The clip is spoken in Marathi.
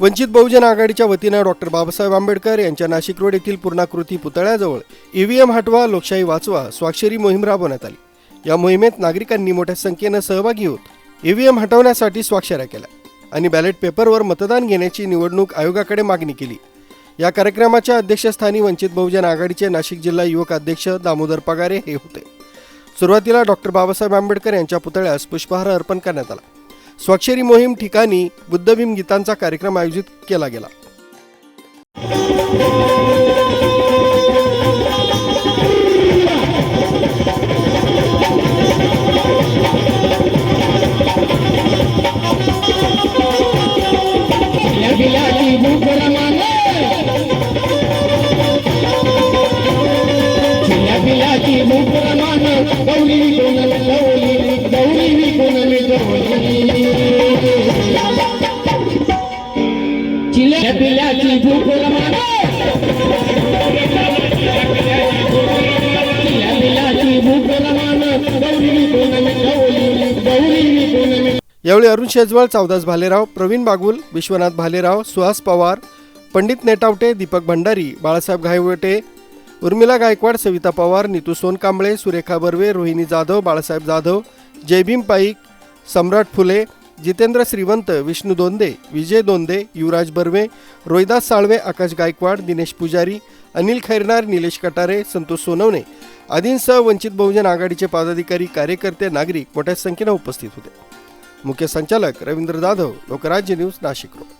वंचित बहुजन आघाडीच्या वतीनं डॉक्टर बाबासाहेब आंबेडकर यांच्या नाशिक रोड येथील पूर्णाकृती पुतळ्याजवळ ईव्हीएम हटवा लोकशाही वाचवा स्वाक्षरी मोहीम राबवण्यात आली. या मोहिमेत नागरिकांनी मोठ्या संख्येनं सहभागी होत ईव्हीएम हटवण्यासाठी स्वाक्षऱ्या केल्या आणि बॅलेट पेपरवर मतदान घेण्याची निवडणूक आयोगाकडे मागणी केली. या कार्यक्रमाच्या अध्यक्षस्थानी वंचित बहुजन आघाडीचे नाशिक जिल्हा युवक अध्यक्ष दामोदर पगारे हे होते. सुरुवातीला डॉक्टर बाबासाहेब आंबेडकर यांच्या पुतळ्यास पुष्पहार अर्पण करण्यात आला. स्वाक्षरी मोहीम ठिकाणी बुद्धभीम गीतांचा कार्यक्रम आयोजित केला गेला. बिलाची भूक बिलाची भूक यावेळी अरुण शेजवळ चावदास भालेराव प्रवीण बागुल विश्वनाथ भालेराव सुहास पवार पंडित नेटावटे दीपक भंडारी बाळासाहेब घायवटे उर्मिला गायकवाड सविता पवार नितू सोनकांबळे सुरेखा बर्वे रोहिणी जाधव बाळासाहेब जाधव जयभीम पाईक सम्राट फुले जितेंद्र श्रीवंत विष्णू दोंदे विजय दोंदे युवराज बर्वे रोहिदास साळवे आकाश गायकवाड दिनेश पुजारी अनिल खैरनार निलेश कटारे संतोष सोनवणे आदींसह वंचित बहुजन आघाडीचे पदाधिकारी कार्यकर्ते नागरिक मोठ्या संख्येनं उपस्थित होते. मुख्य संचालक रवींद्र जाधव लोकराज्य न्यूज नाशिक रोड